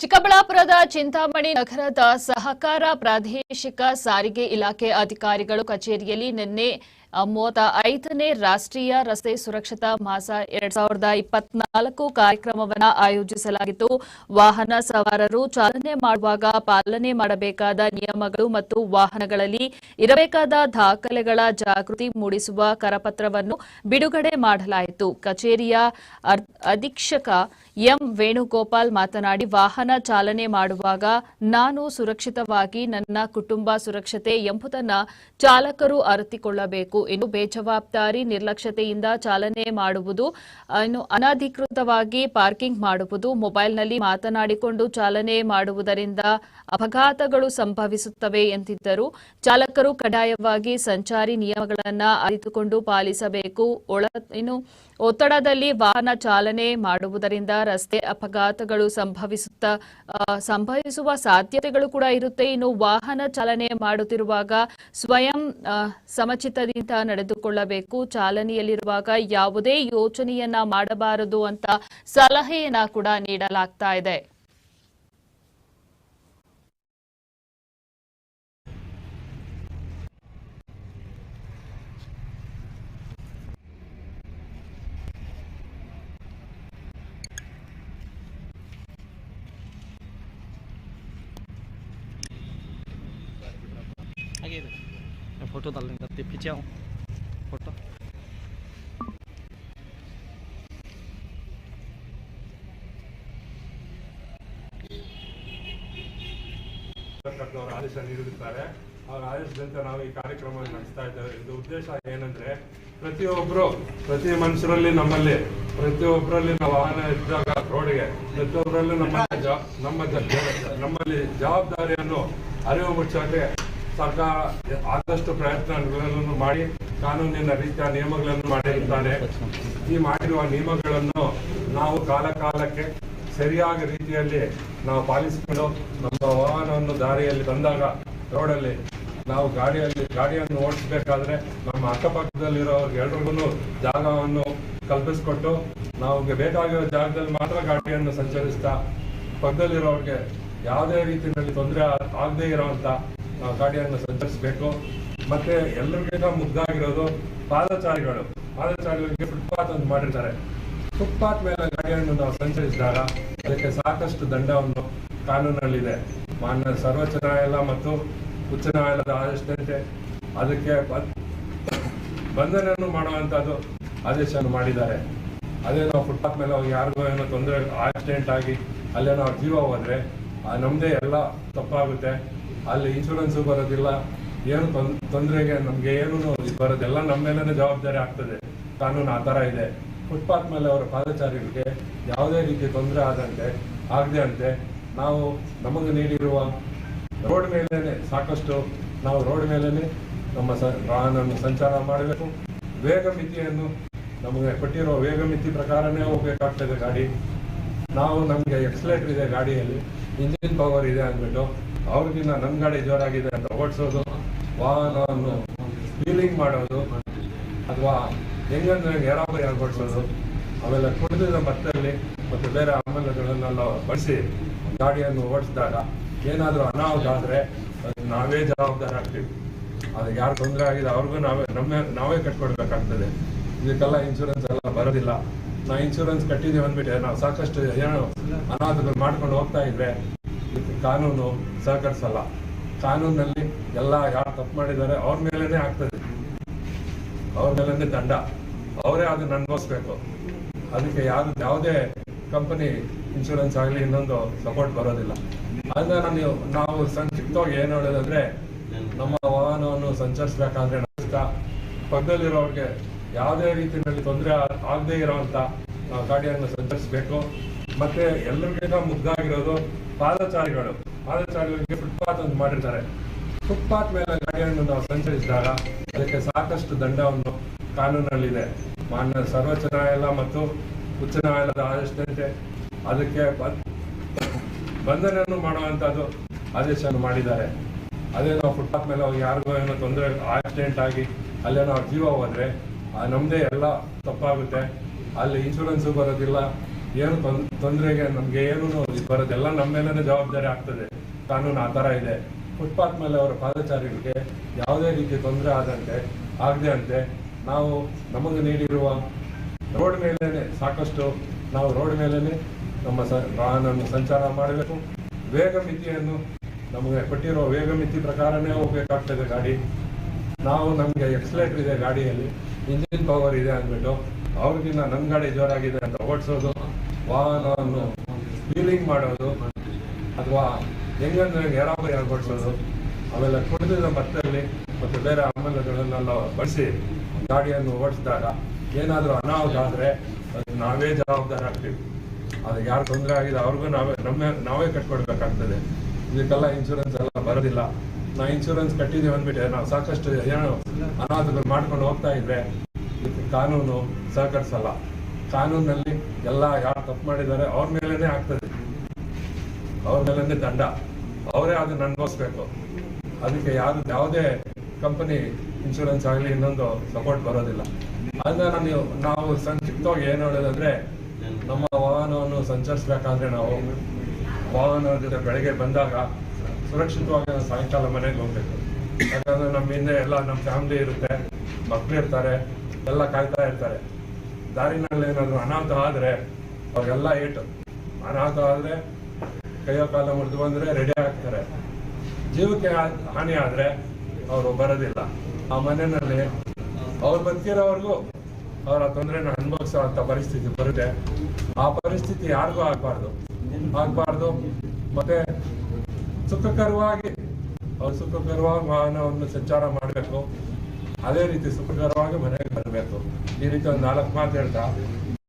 ಚಿಕ್ಕಬಳ್ಳಾಪುರದ ಚಿಂತಾಮಣಿ ನಗರದ ಸಹಕಾರ ಪ್ರಾದೇಶಿಕ ಸಾರಿಗೆ ಇಲಾಖೆ ಅಧಿಕಾರಿಗಳು ಕಚೇರಿಯಲ್ಲಿ ನಿನ್ನೆ ಮೂವತ್ತ ಐದನೇ ರಾಷ್ಟ್ರೀಯ ರಸ್ತೆ ಸುರಕ್ಷತಾ ಮಾಸ ಎರಡ್ ಸಾವಿರದ ಇಪ್ಪತ್ನಾಲ್ಕು ಕಾರ್ಯಕ್ರಮವನ್ನು ಆಯೋಜಿಸಲಾಗಿತ್ತು. ವಾಹನ ಸವಾರರು ಚಾಲನೆ ಮಾಡುವಾಗ ಪಾಲನೆ ಮಾಡಬೇಕಾದ ನಿಯಮಗಳು ಮತ್ತು ವಾಹನಗಳಲ್ಲಿ ಇರಬೇಕಾದ ದಾಖಲೆಗಳ ಜಾಗೃತಿ ಮೂಡಿಸುವ ಕರಪತ್ರವನ್ನು ಬಿಡುಗಡೆ ಮಾಡಲಾಯಿತು. ಕಚೇರಿಯ ಅಧೀಕ್ಷಕ ಎಂ ವೇಣುಗೋಪಾಲ್ ಮಾತನಾಡಿ, ವಾಹನ ಚಾಲನೆ ಮಾಡುವಾಗ ನಾನು ಸುರಕ್ಷಿತವಾಗಿ ನನ್ನ ಕುಟುಂಬ ಸುರಕ್ಷತೆ ಎಂಬುದನ್ನು ಚಾಲಕರು ಅರಿತುಕೊಳ್ಳಬೇಕು. ಇನ್ನು ಬೇಜವಾಬ್ದಾರಿ ನಿರ್ಲಕ್ಷ್ಯತೆಯಿಂದ ಚಾಲನೆ ಮಾಡುವುದು ಇನ್ನು ಅನಧಿಕೃತವಾಗಿ ಪಾರ್ಕಿಂಗ್ ಮಾಡುವುದು, ಮೊಬೈಲ್ನಲ್ಲಿ ಮಾತನಾಡಿಕೊಂಡು ಚಾಲನೆ ಮಾಡುವುದರಿಂದ ಅಪಘಾತಗಳು ಸಂಭವಿಸುತ್ತವೆ ಎಂದಿದ್ದರು. ಚಾಲಕರು ಕಡ್ಡಾಯವಾಗಿ ಸಂಚಾರಿ ನಿಯಮಗಳನ್ನು ಅರಿತುಕೊಂಡು ಪಾಲಿಸಬೇಕು. ಒಳ ಒತ್ತಡದಲ್ಲಿ ವಾಹನ ಚಾಲನೆ ಮಾಡುವುದರಿಂದ ರಸ್ತೆ ಅಪಘಾತಗಳು ಸಂಭವಿಸುತ್ತ ಸಂಭವಿಸುವ ಸಾಧ್ಯತೆಗಳು ಕೂಡ ಇರುತ್ತೆ. ಇನ್ನು ವಾಹನ ಚಾಲನೆ ಮಾಡುತ್ತಿರುವಾಗ ಸ್ವಯಂ ಸಮಚಿತದಿಂದ ನಡೆದುಕೊಳ್ಳಬೇಕು. ಚಾಲನೆಯಲ್ಲಿರುವಾಗ ಯಾವುದೇ ಯೋಚನೆಯನ್ನ ಮಾಡಬಾರದು ಅಂತ ಸಲಹೆಯನ್ನ ಕೂಡ ನೀಡಲಾಗ್ತಾ ಇದೆ. आगे इधर मैं फोटो डाल देंगे तब पीछे आऊँ फोटो ಸರ್ಕಾರದವರು ಆದೇಶ ನೀಡಿರುತ್ತಾರೆ ಅವರ ಆದೇಶದಂತೆ ನಾವು ಈ ಕಾರ್ಯಕ್ರಮವನ್ನು ನಡೆಸ್ತಾ ಇದ್ದೇವೆ ಇದು ಉದ್ದೇಶ ಏನಂದ್ರೆ ಪ್ರತಿಯೊಬ್ಬರು ಪ್ರತಿ ಮನುಷ್ಯರಲ್ಲಿ ನಮ್ಮಲ್ಲಿ ಪ್ರತಿಯೊಬ್ಬರಲ್ಲಿ ನಾವು ವಾಹನ ಇದ್ದಾಗ ರೋಡ್ಗೆ ಪ್ರತಿಯೊಬ್ಬರಲ್ಲೂ ನಮ್ಮ ಜ- ನಮ್ಮ ಜ- ಜ- ನಮ್ಮಲ್ಲಿ ಜವಾಬ್ದಾರಿಯನ್ನು ಅರಿವು ಮುಚ್ಚಕ್ಕೆ ಸರ್ಕಾರ ಆದಷ್ಟು ಪ್ರಯತ್ನಗಳನ್ನು ಮಾಡಿ, ಕಾನೂನಿನ ರೀತಿಯ ನಿಯಮಗಳನ್ನು ಮಾಡಿರುತ್ತಾರೆ. ಈ ಮಾಡಿರುವ ನಿಯಮಗಳನ್ನು ನಾವು ಕಾಲಕಾಲಕ್ಕೆ ಸರಿಯಾದ ರೀತಿಯಲ್ಲಿ ನಾವು ಪಾಲಿಸಿಕೊಂಡು, ನಮ್ಮ ವಾಹನವನ್ನು ದಾರಿಯಲ್ಲಿ ಬಂದಾಗ, ರೋಡಲ್ಲಿ ನಾವು ಗಾಡಿಯಲ್ಲಿ, ಗಾಡಿಯನ್ನು ಓಡಿಸಬೇಕಾದ್ರೆ ನಮ್ಮ ಅಕ್ಕಪಕ್ಕದಲ್ಲಿರೋರ್ಗೆ ಎಲ್ರಿಗೂ ಜಾಗವನ್ನು ಕಲ್ಪಿಸಿಕೊಟ್ಟು ನಾವು ಬೇಕಾಗಿರೋ ಜಾಗದಲ್ಲಿ ಮಾತ್ರ ಗಾಡಿಯನ್ನು ಸಂಚರಿಸ್ತಾ, ಪಕ್ಕದಲ್ಲಿರೋರಿಗೆ ಯಾವುದೇ ರೀತಿಯಲ್ಲಿ ತೊಂದರೆ ಆಗದೇ ಇರೋವಂಥ ಗಾಡಿಯನ್ನು ಸಂಚರಿಸಬೇಕು. ಮತ್ತೆ ಎಲ್ಲರಿಗಿಂತ ಮುಗ್ಧಾಗಿರೋದು ಪಾದಚಾರಿಗಳು. ಪಾದಚಾರಿಗಳಿಗೆ ಫುಟ್ಪಾತ್ ಅಂತ ಮಾಡಿರ್ತಾರೆ. ಫುಟ್ಪಾತ್ ಮೇಲೆ ಗಾಡಿಯನ್ನು ನಾವು ಸಂಚರಿಸಿದಾಗ ಅದಕ್ಕೆ ಸಾಕಷ್ಟು ದಂಡವನ್ನು ಕಾನೂನಲ್ಲಿದೆ. ಮಾನ್ಯ ಸರ್ವೋಚ್ಚ ನ್ಯಾಯಾಲಯ ಮತ್ತು ಉಚ್ಚ ನ್ಯಾಯಾಲಯದ ಆದೇಶದಂತೆ ಅದಕ್ಕೆ ಬಂಧನವನ್ನು ಮಾಡುವಂಥದ್ದು ಆದೇಶವನ್ನು ಮಾಡಿದ್ದಾರೆ. ಅದೇ ನಾವು ಫುಟ್ಪಾತ್ ಮೇಲೆ ಹೋಗಿ ಯಾರಿಗೋ ಏನೋ ತೊಂದರೆ ಆಕ್ಸಿಡೆಂಟ್ ಆಗಿ ಅಲ್ಲೇನೋ ಜೀವ ಹೋದ್ರೆ ನಮ್ಮದೇ ಎಲ್ಲ ತಪ್ಪಾಗುತ್ತೆ. ಅಲ್ಲಿ ಇನ್ಶೂರೆನ್ಸು ಬರೋದಿಲ್ಲ, ಏನು ತೊಂದ್- ತೊಂದರೆಗೆ ನಮಗೆ ಏನೂ ಬರೋದೆಲ್ಲ. ನಮ್ಮ ಮೇಲೇ ಜವಾಬ್ದಾರಿ ಆಗ್ತದೆ. ಕಾನೂನು ಆ ಥರ ಇದೆ. ಫುಟ್ಪಾತ್ ಮೇಲೆ ಅವರ ಪಾದಚಾರಿಗಳಿಗೆ ಯಾವುದೇ ರೀತಿ ತೊಂದರೆ ಆದಂತೆ, ಆಗದೆ ಅಂತೆ, ನಾವು ನಮಗೆ ನೀಡಿರುವ ರೋಡ್ ಮೇಲೇ ಸಾಕಷ್ಟು ನಾವು ರೋಡ್ ಮೇಲೇ ನಮ್ಮ ಸ ಸಂಚಾರ ಮಾಡಬೇಕು. ವೇಗ ಮಿತಿಯನ್ನು ನಮಗೆ ಕೊಟ್ಟಿರೋ ವೇಗ ಮಿತಿ ಪ್ರಕಾರನೇ ಹೋಗಬೇಕಾಗ್ತದೆ ಗಾಡಿ. ನಾವು ನಮಗೆ ಎಕ್ಸಲೇಟರ್ ಇದೆ ಗಾಡಿಯಲ್ಲಿ ಇಂಜಿನ್ ಪವರ್ ಇದೆ ಅಂದ್ಬಿಟ್ಟು ಅವ್ರಿಗಿನ್ನ ನನ್ನ ಗಾಡಿ ಜೋರಾಗಿದೆ ಅಂತ ಓಡಿಸೋದು ವಾಹನವನ್ನು ಫೀಲಿಂಗ್ ಮಾಡೋದು, ಅಥವಾ ಹೆಂಗಂದ್ರೆ ಏರಾಬರಿ ಓಡಿಸೋದು ಆಮೇಲೆ ಕುಡಿದ ಮತ್ತಲ್ಲಿ ಮತ್ತು ಬೇರೆ ಆಮೇಲೆಗಳನ್ನೆಲ್ಲ ಬಳಸಿ ಗಾಡಿಯನ್ನು ಓಡಿಸಿದಾಗ ಏನಾದರೂ ಅನಾಹುತ ಆದರೆ ನಾವೇ ಜವಾಬ್ದಾರ ಆಗ್ತೀವಿ. ಅದಕ್ಕೆ ಯಾರು ತೊಂದರೆ ಆಗಿದೆ ಅವ್ರಿಗೂ ನಾವೇ, ನಮ್ಮ, ನಾವೇ ಕಟ್ಕೊಡ್ಬೇಕಾಗ್ತದೆ. ಇದಕ್ಕೆಲ್ಲ ಇನ್ಶೂರೆನ್ಸ್ ಎಲ್ಲ ಬರೋದಿಲ್ಲ. ನಾವು ಇನ್ಶೂರೆನ್ಸ್ ಕಟ್ಟಿದ್ದೀವಿ ಅಂದ್ಬಿಟ್ಟು ನಾವು ಸಾಕಷ್ಟು ಏನೋ ಅನಾಹುತಗಳು ಮಾಡ್ಕೊಂಡು ಹೋಗ್ತಾ ಇದ್ರೆ ಕಾನೂನು ಸಹಕರಿಸಲ್ಲ. ಕಾನೂನಲ್ಲಿ ಎಲ್ಲ ಯಾರು ತಪ್ಪು ಮಾಡಿದ್ದಾರೆ, ಅವ್ರ ಮೇಲೇನೆ ಆಗ್ತದೆ. ಅವ್ರ ಮೇಲೇನೆ ದಂಡ. ಅವರೇ ಅದನ್ನ ಅನುಭವಿಸ್ಬೇಕು. ಅದಕ್ಕೆ ಯಾರು ಯಾವುದೇ ಕಂಪನಿ ಇನ್ಶೂರೆನ್ಸ್ ಆಗಲಿ ಇನ್ನೊಂದು ಸಪೋರ್ಟ್ ಬರೋದಿಲ್ಲ. ಅದನ್ನ ನೀವು, ನಾವು ಸಂಕ್ಷಿಪ್ತವಾಗಿ ಏನು ಹೇಳೋದಂದ್ರೆ, ನಮ್ಮ ವಾಹನವನ್ನು ಸಂಚರಿಸಬೇಕಾದ್ರೆ ನಷ್ಟ. ಪಕ್ಕದಲ್ಲಿರೋರಿಗೆ ಯಾವುದೇ ರೀತಿಯಲ್ಲಿ ತೊಂದರೆ ಆಗದೇ ಇರೋವಂಥ ಗಾಡಿಯನ್ನು ಸಂಚರಿಸಬೇಕು. ಮತ್ತೆ ಎಲ್ಲರಿಗಿಂತ ಮುದ್ದಾಗಿರೋದು ಪಾದಚಾರಿಗಳು. ಪಾದಚಾರಿಗಳಿಗೆ ಫುಟ್ಪಾತ್ ಅಂತ ಮಾಡಿರ್ತಾರೆ. ಫುಟ್ಪಾತ್ ಮೇಲೆ ಗಾಡಿಯನ್ನು ನಾವು ಸಂಚರಿಸಿದಾಗ ಅದಕ್ಕೆ ಸಾಕಷ್ಟು ದಂಡವನ್ನು ಕಾನೂನಲ್ಲಿದೆ. ಮಾನ್ಯ ಸರ್ವೋಚ್ಚ ನ್ಯಾಯಾಲಯ ಮತ್ತು ಉಚ್ಚ ನ್ಯಾಯಾಲಯದ ಆದೇಶದಂತೆ ಅದಕ್ಕೆ ಬಂಧನವನ್ನು ಮಾಡುವಂಥದ್ದು ಆದೇಶವನ್ನು ಮಾಡಿದ್ದಾರೆ. ಅದೇ ನಾವು ಫುಟ್ಪಾತ್ ಮೇಲೆ ಹೋಗಿ ಯಾರಿಗೋ ಏನೋ ತೊಂದರೆ, ಆಕ್ಸಿಡೆಂಟ್ ಆಗಿ ಅಲ್ಲೇನೋ ಜೀವ ಹೋದ್ರೆ ನಮ್ಮದೇ ಎಲ್ಲ ತಪ್ಪಾಗುತ್ತೆ. ಅಲ್ಲಿ ಇನ್ಶೂರೆನ್ಸು ಬರೋದಿಲ್ಲ. ಏನು ತೊಂದರೆಗೆ ನಮ್ಗೆ ಏನು ಬರೋದೆಲ್ಲ ನಮ್ಮ ಮೇಲೇನೆ ಜವಾಬ್ದಾರಿ ಆಗ್ತದೆ. ಕಾನೂನು ಆ ಥರ ಇದೆ. ಫುಟ್ಪಾತ್ ಮೇಲೆ ಅವರ ಪಾದಚಾರಿಗಳಿಗೆ ಯಾವುದೇ ರೀತಿ ತೊಂದರೆ ಆದಂತೆ, ಆಗದೆ ಅಂತೆ, ನಾವು ನಮಗೆ ನೀಡಿರುವ ರೋಡ್ ಮೇಲೇ ಸಾಕಷ್ಟು ನಾವು ರೋಡ್ ಮೇಲೇ ನಮ್ಮ ಸ ಸಂಚಾರ ಮಾಡಬೇಕು. ವೇಗ ಮಿತಿಯನ್ನು ನಮಗೆ ಕೊಟ್ಟಿರುವ ವೇಗ ಮಿತಿ ಪ್ರಕಾರನೇ ಹೋಗ್ಬೇಕಾಗ್ತದೆ ಗಾಡಿ. ನಾವು ನಮಗೆ ಎಕ್ಸಲೇಟರ್ ಇದೆ ಗಾಡಿಯಲ್ಲಿ, ಇಂಜಿನ್ ಪವರ್ ಇದೆ ಅಂದ್ಬಿಟ್ಟು ಅವ್ರಿಗಿನ್ನ ನನ್ನ ಗಾಡಿ ಜೋರಾಗಿದೆ ಅಂತ ಓಡಿಸೋದು ವಾಹನವನ್ನು ಫೀಲಿಂಗ್ ಮಾಡೋದು, ಅಥವಾ ಹೆಂಗಂದ್ರೆ ಯಾರಾಬರಿ ಓಡಿಸೋದು ಆಮೇಲೆ ಕುಡಿದ ಮತ್ತಲ್ಲಿ ಮತ್ತು ಬೇರೆ ಆಮೇಲೆಗಳನ್ನೆಲ್ಲ ಬಳಸಿ ಗಾಡಿಯನ್ನು ಓಡಿಸಿದಾಗ ಏನಾದರೂ ಅನಾಹುತ ಆದರೆ ಅದು ನಾವೇ ಜವಾಬ್ದಾರ ಆಗ್ತೀವಿ. ಅದು ಯಾರು ತೊಂದರೆ ಆಗಿದೆ ಅವ್ರಿಗೂ ನಾವೇ, ನಮ್ಮ, ನಾವೇ ಕಟ್ಕೊಡ್ಬೇಕಾಗ್ತದೆ. ಇದಕ್ಕೆಲ್ಲ ಇನ್ಶೂರೆನ್ಸ್ ಎಲ್ಲ ಬರೋದಿಲ್ಲ. ನಾವು ಇನ್ಶೂರೆನ್ಸ್ ಕಟ್ಟಿದ್ದೀವಿ ಅಂದ್ಬಿಟ್ಟು ನಾವು ಸಾಕಷ್ಟು ಏನು ಅನಾಹುತಗಳು ಮಾಡ್ಕೊಂಡು ಹೋಗ್ತಾ ಇದ್ರೆ ಕಾನೂನು ಸಹಕರಿಸಲ್ಲ. ಕಾನೂನಲ್ಲಿ ಎಲ್ಲ ಯಾರು ತಪ್ಪು ಮಾಡಿದ್ದಾರೆ, ಅವ್ರ ಮೇಲೇನೆ ಆಗ್ತದೆ. ಅವ್ರ ಮೇಲೇನೆ ದಂಡ. ಅವರೇ ಅದನ್ನ ಅನುಭವಿಸ್ಬೇಕು. ಅದಕ್ಕೆ ಯಾರು ಯಾವುದೇ ಕಂಪನಿ ಇನ್ಶೂರೆನ್ಸ್ ಆಗಲಿ ಇನ್ನೊಂದು ಸಪೋರ್ಟ್ ಬರೋದಿಲ್ಲ. ಅದನ್ನ ನಾನು ನಾವು ಸಂಕ್ಷಿಪ್ತವಾಗಿ ಏನು ಹೇಳೋದಂದ್ರೆ, ನಮ್ಮ ವಾಹನವನ್ನು ಸಂಚರಿಸಬೇಕಾದ್ರೆ ನಾವು ವಾಹನ ಜೊತೆ ಬೆಳಗ್ಗೆ ಬಂದಾಗ ಸುರಕ್ಷಿತವಾಗಿ ನಾವು ಸಾಯಂಕಾಲ ಮನೆಗೆ ಹೋಗ್ಬೇಕು. ಯಾಕಂದ್ರೆ ನಮ್ಮ ಹಿಂದೆ ಎಲ್ಲ ನಮ್ಮ ಫ್ಯಾಮಿಲಿ ಇರುತ್ತೆ ಮಕ್ಕಳು ಇರ್ತಾರೆ. ಎಲ್ಲ ಕಾಯ್ತಾ ಇರ್ತಾರೆ. ದಾರಿನಲ್ಲಿ ಏನಾದ್ರು ಅನಾಹುತ ಆದ್ರೆ ಅವ್ರಿಗೆಲ್ಲ ಏಟು. ಅನಾಹುತ ಆದ್ರೆ ಕೈಯೋ ಕಾಲ ಮುರಿದು ಬಂದ್ರೆ ರೆಡಿ ಆಗ್ತಾರೆ. ಜೀವಕ್ಕೆ ಹಾನಿ ಆದ್ರೆ ಅವರು ಬರೋದಿಲ್ಲ. ಆ ಮನೆಯಲ್ಲಿ ಅವ್ರು ಬದುಕಿರೋವರೆಗೂ ಅವರ ತೊಂದರೆನ ಅನುಭವಿಸುವಂತ ಪರಿಸ್ಥಿತಿ ಬರುತ್ತೆ. ಆ ಪರಿಸ್ಥಿತಿ ಯಾರಿಗೂ ಆಗ್ಬಾರ್ದು. ಆಗ್ಬಾರ್ದು. ಮತ್ತೆ ಸುಖಕರವಾಗಿ, ಅವ್ರು ಸುಖಕರವಾಗಿ ವಾಹನವನ್ನು ಸಂಚಾರ ಮಾಡಬೇಕು. ಅದೇ ರೀತಿ ಸುಖಕರವಾಗಿ ಮನೆಗೆ ಬರಬೇಕು. ಈ ರೀತಿ ಒಂದು ನಾಲ್ಕು ಮಾತು ಹೇಳ್ತಾ